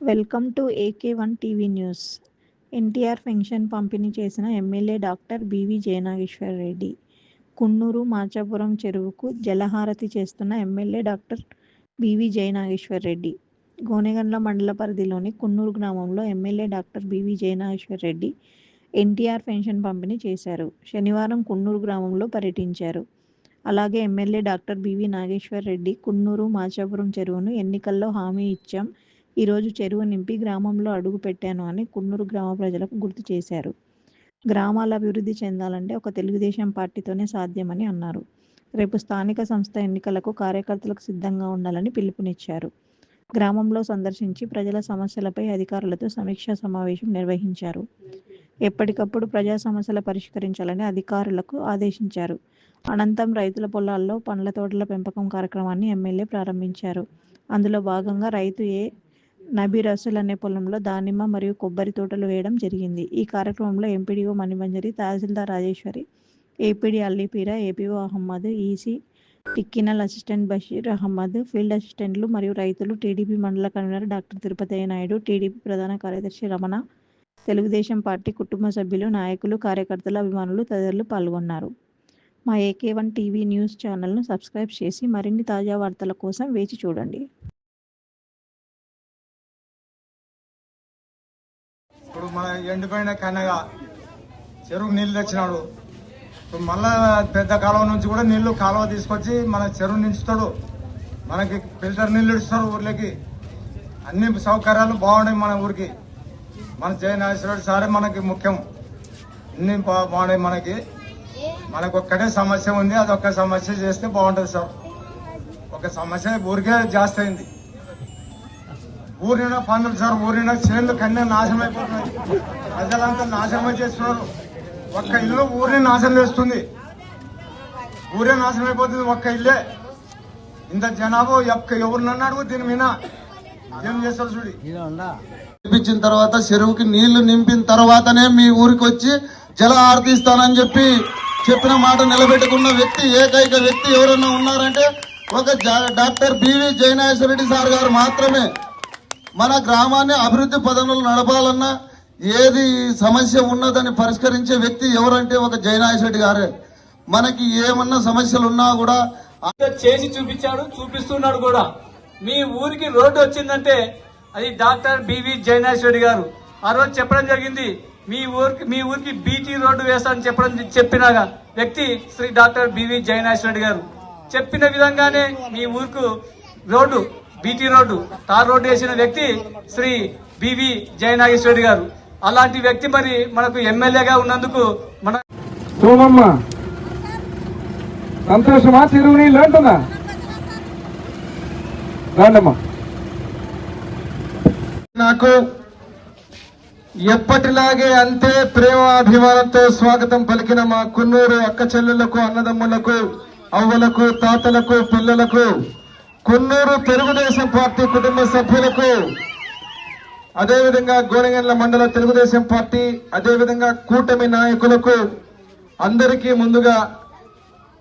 Welcome to AK one TV news. NTR pension పంపిణీ చేసిన MLA doctor BV Jayanageshwar Reddy Kunnur Machapuram చెరువుకు జలహారతి చేస్తున్న MLA doctor BV Jayanageshwar Reddy Gonegandla మండల పరిధిలోని కున్నూరు గ్రామంలో MLA doctor BV Jayanageshwar Reddy NTR pension పంపిణీ చేశారు. శనివారం కున్నూరు గ్రామంలో పర్యటించారు. అలాగే MLA doctor BV Nageshwar Reddy Kunnur Machapuram చెరువును ఎన్నికల్లో హామీ ఇచ్చాం. ఈరోజు చెరువు నింపి గ్రామంలో అడుగు పెట్టాను అని కున్నూరు గ్రామ ప్రజలకు గుర్తు చేశారు. గ్రామాల అభివృద్ధి చెందాలంటే ఒక తెలుగుదేశం పార్టీతోనే సాధ్యమని అన్నారు. రేపు స్థానిక సంస్థ ఎన్నికలకు కార్యకర్తలకు సిద్ధంగా ఉండాలని పిలుపునిచ్చారు. గ్రామంలో సందర్శించి ప్రజల సమస్యలపై అధికారులతో సమీక్షా సమావేశం నిర్వహించారు. ఎప్పటికప్పుడు ప్రజా సమస్యలు పరిష్కరించాలని అధికారులకు ఆదేశించారు. అనంతరం రైతుల పొలాల్లో పండ్ల తోటల పెంపకం కార్యక్రమాన్ని ఎమ్మెల్యే ప్రారంభించారు. అందులో భాగంగా రైతు ఏ నబీ రసూల్ అనే పొలంలో దానిమ్మ మరియు కొబ్బరి తోటలు వేయడం జరిగింది. ఈ కార్యక్రమంలో ఎంపీడీఓ మణిమంజరి తహసీల్దార్ Rajeshwari APD Allipeera APO Ahmed EC Tikkinal assistant Basheer Ahmed field అసిస్టెంట్లు మరియు రైతులు టీడీపీ మండల convener doctor Tirupati Naidu TDP ప్రధాన కార్యదర్శి రమణ తెలుగుదేశం పార్టీ కుటుంబ సభ్యులు నాయకులు కార్యకర్తలు అభిమానులు తదితరులు పాల్గొన్నారు. మా ఏకే వన్ టీవీ న్యూస్ ఛానల్ను సబ్స్క్రైబ్ చేసి మరిన్ని తాజా వార్తల కోసం వేచి చూడండి. ఇప్పుడు మన ఎండిపోయిన కన్నగా చెరువు నీళ్ళు తెచ్చినాడు. మళ్ళా పెద్ద కాలువ నుంచి కూడా నీళ్ళు కాలువ తీసుకొచ్చి మన చెరువు నించుతాడు. మనకి ఫిల్టర్ నీళ్ళు ఇస్తారు ఊర్లోకి. అన్ని సౌకర్యాలు బాగున్నాయి మన ఊరికి. మన జయనాశ్వరుడు సారే మనకి ముఖ్యం. అన్ని బాగున్నాయి మనకి. మనకు ఒక్కటే సమస్య ఉంది. అది ఒక్క సమస్య చేస్తే బాగుంటుంది సార్. ఒక సమస్య ఊరికే జాస్తి అయింది. ఊరిన పనులు సార్. ఊరిన చేనులు కన్నా నాశనం అయిపోతున్నాయి. ప్రజలంతా నాశనమే చేస్తున్నారు. ఒక్క ఇల్లు ఊరిని నాశనం చేస్తుంది. ఊరే నాశనం అయిపోతుంది ఒక్క ఇల్లే. ఇంత జనాభా ఎక్క ఎవరినన్నా అడుగు దీని మీద. ఏం చేస్తారు చూడి. నింపించిన తర్వాత చెరువుకి నీళ్ళు నింపిన తర్వాతనే మీ ఊరికి వచ్చి జల ఆర్తిస్తానని చెప్పి చెప్పిన మాట నిలబెట్టుకున్న వ్యక్తి ఏకైక వ్యక్తి ఎవరన్నా ఉన్నారంటే ఒక doctor BV Jayanageswara Reddy sir గారు మాత్రమే. మన గ్రామాన్ని అభివృద్ధి పదంలో నడపాలన్నా ఏది సమస్య ఉన్నదని పరిష్కరించే వ్యక్తి ఎవరంటే ఒక జయనాగేశ్వర రెడ్డి గారే. మనకి ఏమన్నా సమస్యలు ఉన్నా కూడా చేసి చూపించాడు చూపిస్తున్నాడు కూడా. మీ ఊరికి రోడ్డు వచ్చిందంటే అది డాక్టర్ బివి జయనాథ్ రెడ్డి గారు. ఆ రోజు చెప్పడం జరిగింది మీ ఊరికి మీ ఊరికి బీటీ రోడ్డు వేస్తానని చెప్పడం చెప్పిన వ్యక్తి శ్రీ డాక్టర్ బివి జయనాథ్ రెడ్డి గారు. చెప్పిన విధంగానే మీ ఊరుకు road BT road tar road వేసిన వ్యక్తి శ్రీ బివి జయనాగేశ్వర గారు. అలాంటి వ్యక్తి మరి మనకు ఎమ్మెల్యేగా ఉన్నందుకు మన సోమమ్మ. సంతోషమా? చెరువు నీళ్ళు అంటుందా రాండమ్మా. నాకు ఎప్పటిలాగే అంతే ప్రేమ అభిమానంతో స్వాగతం పలికిన మా కున్నూరు అక్క చెల్లెళ్ళకు అన్నదమ్ములకు అవ్వలకు తాతలకు పిల్లలకు కున్నూరు తెలుగుదేశం పార్టీ కుటుంబ సభ్యులకు అదేవిధంగా గోనెగండ్ల మండల తెలుగుదేశం పార్టీ అదేవిధంగా కూటమి నాయకులకు అందరికీ ముందుగా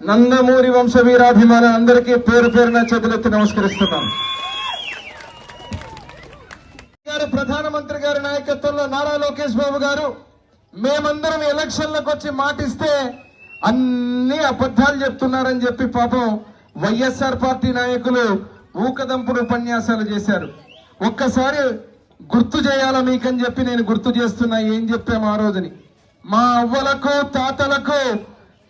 నందమూరి వంశ వీరాభిమాన అందరికీ పేరు పేరున చేతులెత్తి నమస్కరిస్తున్నాను గారు ప్రధానమంత్రి గారి నాయకత్వంలో నారా లోకేష్ బాబు గారు మేమందరం ఎలక్షన్లకు వచ్చి మాటిస్తే అన్ని అబద్ధాలు చెప్తున్నారని చెప్పి పాపం వైఎస్ఆర్ పార్టీ నాయకులు ఊకదంపుడు ఉపన్యాసాలు చేశారు. ఒక్కసారి గుర్తు చేయాలా మీకని చెప్పి నేను గుర్తు చేస్తున్నా ఏం చెప్పాము ఆ రోజుని? మా అవ్వలకు తాతలకు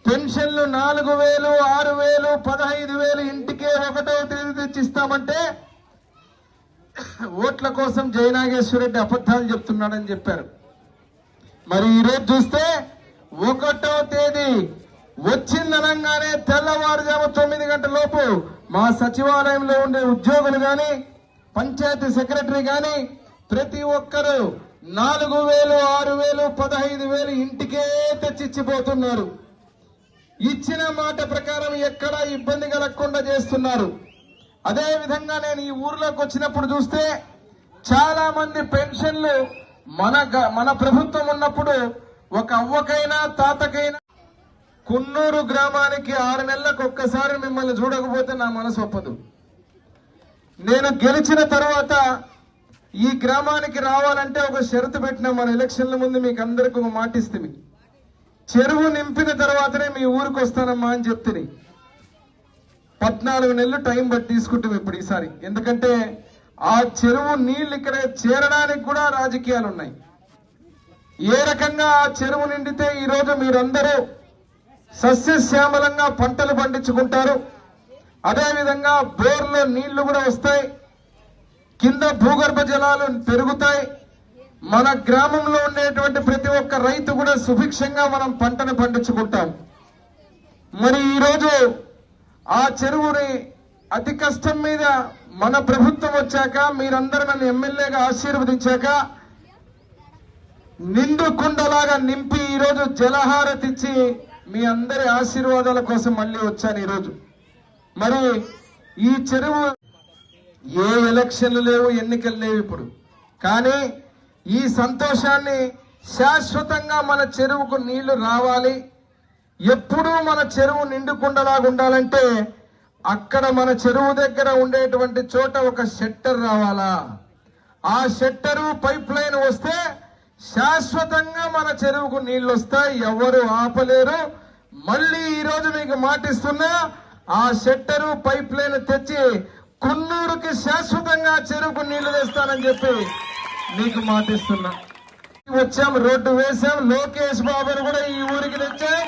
పెన్షన్లు నాలుగు వేలు ఆరు వేలు పదహైదు వేలు ఇంటికే ఒకటో తేదీ తెచ్చిస్తామంటే ఓట్ల కోసం జయనాగేశ్వరరెడ్డి అబద్ధాలు చెప్తున్నాడని చెప్పారు. మరి ఈరోజు చూస్తే ఒకటో తేదీ వచ్చిందనంగానే తెల్లవారుజాము తొమ్మిది గంటల లోపు మా సచివాలయంలో ఉండే ఉద్యోగులు కానీ పంచాయతీ సెక్రటరీ కానీ ప్రతి ఒక్కరూ నాలుగు వేలు ఆరు వేలు పదహైదు వేలు ఇంటికే తెచ్చిచ్చిపోతున్నారు. ఇచ్చిన మాట ప్రకారం ఎక్కడా ఇబ్బంది కలగకుండా చేస్తున్నారు. అదే విధంగా నేను ఈ ఊర్లోకి వచ్చినప్పుడు చూస్తే చాలా మంది పెన్షన్లు మన గ- మన ప్రభుత్వం ఉన్నప్పుడు ఒక అవ్వకైనా తాతకైనా కున్నూరు గ్రామానికి ఆరు నెలలకు ఒక్కసారి మిమ్మల్ని చూడకపోతే నా మనసు ఒప్పదు. నేను గెలిచిన తర్వాత ఈ గ్రామానికి రావాలంటే ఒక షరతు పెట్టిన మన ఎలక్షన్ల ముందు మీకు అందరికి ఒక మాట ఇస్తుంది చెరువు నింపిన తర్వాతనే మీ ఊరికి వస్తానమ్మా అని చెప్తుంది పద్నాలుగు నెలలు టైం బట్టి తీసుకుంటాం ఇప్పుడు ఈసారి. ఎందుకంటే ఆ చెరువు నీళ్ళు ఇక్కడ చేరడానికి కూడా రాజకీయాలు ఉన్నాయి ఏ రకంగా ఆ చెరువు నిండితే ఈరోజు మీరందరూ సస్యశ్యామలంగా పంటలు పండించుకుంటారు. అదేవిధంగా బోర్లో నీళ్ళు కూడా వస్తాయి. కింద భూగర్భ జలాలు పెరుగుతాయి. మన గ్రామంలో ఉండేటువంటి ప్రతి ఒక్క రైతు కూడా సుభిక్షంగా మనం పంటను పండించుకుంటాం. మరి ఈరోజు ఆ చెరువుని అతి కష్టం మీద మన ప్రభుత్వం వచ్చాక మీరందరూ నన్ను ఎమ్మెల్యేగా ఆశీర్వదించాక నిండు కుండలాగా నింపి ఈరోజు జలహారతిచ్చి మీ అందరి ఆశీర్వాదాల కోసం మళ్ళీ వచ్చాను ఈరోజు. మరి ఈ చెరువు ఏ ఎలక్షన్లు లేవు ఎన్నికలు లేవు ఇప్పుడు. కానీ ఈ సంతోషాన్ని శాశ్వతంగా మన చెరువుకు నీళ్ళు రావాలి. ఎప్పుడూ మన చెరువు నిండుకుండలాగా ఉండాలంటే అక్కడ మన చెరువు దగ్గర ఉండేటువంటి చోట ఒక షెట్టర్ రావాలా? ఆ షెట్టరు పైప్ లైన్ వస్తే శాశ్వతంగా మన చెరువుకు నీళ్ళు వస్తాయి. ఎవరు ఆపలేరు. మళ్ళీ ఈరోజు మీకు మాటిస్తున్నా ఆ షెట్టరు పైప్ లైన్ తెచ్చి కున్నూరుకి శాశ్వతంగా చెరుకు నీళ్ళు తెస్తానని చెప్పి మీకు మాటిస్తున్నా. వచ్చాం రోడ్డు వేసాం లోకేష్ బాబును కూడా ఈ ఊరికి తెచ్చాం.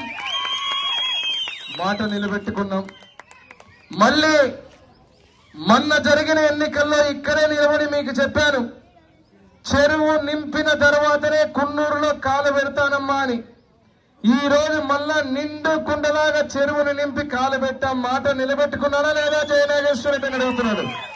మాట నిలబెట్టుకున్నాం. మళ్ళీ మొన్న జరిగిన ఎన్నికల్లో ఇక్కడే నిలబడి మీకు చెప్పాను. చెరువు నింపిన తర్వాతనే కున్నూరులో కాలు పెడతానమ్మా అని. ఈ రోజు మళ్ళా నిండు కుండలాగా చెరువును నింపి కాలు పెట్టాం మాట నిలబెట్టుకున్నాడా లేదా జయనాగేశ్వర? అని అడుగుతున్నాడు.